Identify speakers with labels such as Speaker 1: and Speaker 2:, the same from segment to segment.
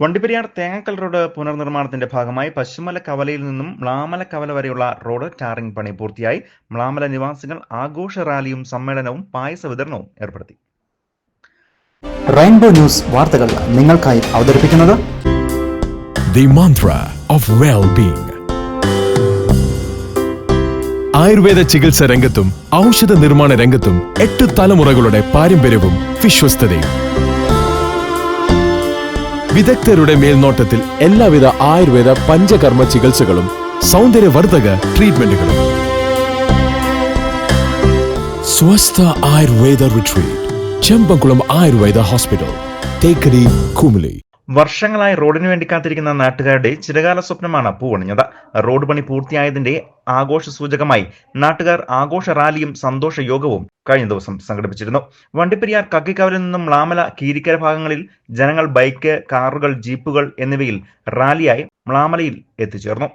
Speaker 1: Vandiperiyar തേങ്ങക്കൽ road പുനർനിർമ്മാണത്തിന്റെ ഭാഗമായി പശ്ചിമല കവലയിൽ നിന്നും മ്ലാമല കവല വരെയുള്ള റോഡ് ടാറിംഗ് പണി പൂർത്തിയായി. മ്ലാമല നിവാസികൾ ആഘോഷ റാലിയും സമ്മേളനവും പായസ വിതരണവും ഏർപ്പെടുത്തി.
Speaker 2: റെയിൻബോ ന്യൂസ് വാർത്തകൾ നിങ്ങൾക്കായി അവതരിപ്പിക്കുന്നത്
Speaker 3: the Mantra of well being Ayurveda ചികിത്സ രംഗത്തും ഔഷധ നിർമ്മാണ രംഗത്തും എട്ട് തലമുറകളുടെ പാരമ്പര്യവും വിശ്വസ്തതയും. വിദഗ്ധരുടെ മേൽനോട്ടത്തിൽ എല്ലാവിധ ആയുർവേദ പഞ്ചകർമ്മ ചികിത്സകളും സൗന്ദര്യവർദ്ധക ട്രീറ്റ്മെന്റുകളും സ്വസ്ഥ ആയുർവേദ റിട്രീറ്റ് ചെമ്പക്കുളം ആയുർവേദ ഹോസ്പിറ്റൽ തേക്കടി കുമിളി.
Speaker 1: വർഷങ്ങളായി റോഡിന് വേണ്ടി കാത്തിരിക്കുന്ന നാട്ടുകാരുടെ ചിരകാല സ്വപ്നമാണ് പൂവണിഞ്ഞത് റോഡ് പണി പൂർത്തിയായതിന്റെ ആഘോഷ സൂചകമായി നാട്ടുകാർ ആഘോഷ റാലിയും സന്തോഷ യോഗവും കഴിഞ്ഞ ദിവസം സംഘടിപ്പിച്ചിരുന്നു. വണ്ടിപ്പെരിയാർ കക്കിക്കാവിൽ നിന്നും മ്ലാമല കീരിക്കര ഭാഗങ്ങളിൽ ജനങ്ങൾ ബൈക്ക് കാറുകൾ ജീപ്പുകൾ എന്നിവയിൽ റാലിയായി മ്ലാമലയിൽ എത്തിച്ചേർന്നു.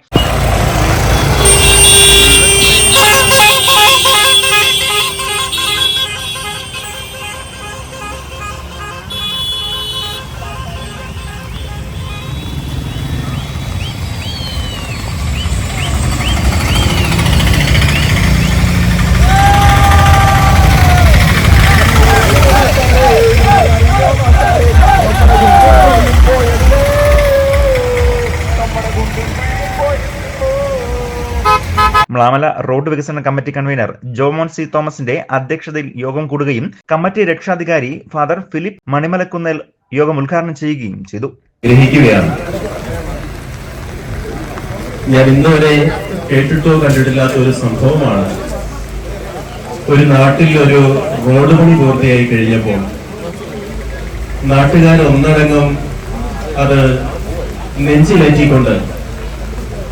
Speaker 1: മ്ലാമല റോഡ് വികസന കമ്മിറ്റി കൺവീനർ ജോമോൻ സി തോമസിന്റെ അധ്യക്ഷതയിൽ യോഗം കൂടുകയും കമ്മിറ്റി രക്ഷാധികാരി ഫാദർ ഫിലിപ്പ് മണിമലക്കുന്നേൽ യോഗം ഉദ്ഘാടനം ചെയ്യുകയും ചെയ്തു.
Speaker 4: ഞാൻ ഇന്നുവരെ കേട്ടിട്ടോ കണ്ടിട്ടില്ലാത്ത ഒരു സംഭവമാണ്. ഒരു നാട്ടിൽ ഒരു റോഡ് പണി പൂർത്തിയായി കഴിഞ്ഞപ്പോൾ നാട്ടുകാർ ഒന്നടങ്കം അത് നെഞ്ചിലേറ്റിക്കൊണ്ട്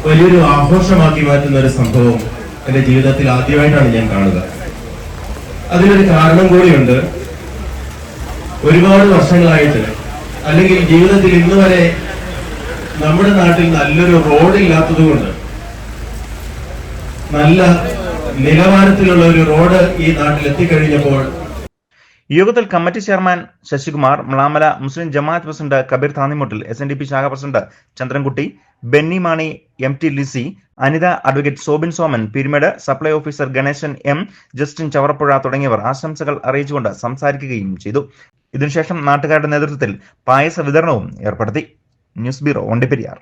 Speaker 4: വലിയൊരു ആഘോഷമാക്കി മാറ്റുന്ന ഒരു സംഭവം എന്റെ ജീവിതത്തിൽ ആദ്യമായിട്ടാണ് ഞാൻ കാണുക. അതിനൊരു കാരണം കൂടിയുണ്ട്. ഒരുപാട് വർഷങ്ങളായിട്ട് അല്ലെങ്കിൽ ജീവിതത്തിൽ ഇന്ന് വരെ നമ്മുടെ നാട്ടിൽ നല്ലൊരു റോഡ് ഇല്ലാത്തത് കൊണ്ട് നല്ല നിലവാരത്തിലുള്ള ഒരു റോഡ് ഈ നാട്ടിൽ എത്തിക്കഴിഞ്ഞപ്പോൾ
Speaker 1: യോഗത്തിൽ committee chairman Sasikumar Mlamala Muslim Jamaat president Kabeer Thannimuttil S N D P ശാഖ president Chandrankutty Benny Mani M T Lissy Anitha advocate Sobin Soman Peermade supply officer Ganesan M Justin Chavarappuzha തുടങ്ങിയവർ ആശംസകൾ അറിയിച്ചുകൊണ്ട് സംസാരിക്കുകയും ചെയ്തു. ഇതിനുശേഷം നാട്ടുകാരുടെ നേതൃത്വത്തിൽ പായസ വിതരണവും ഏർപ്പെടുത്തി. News bureau Vandiperiyar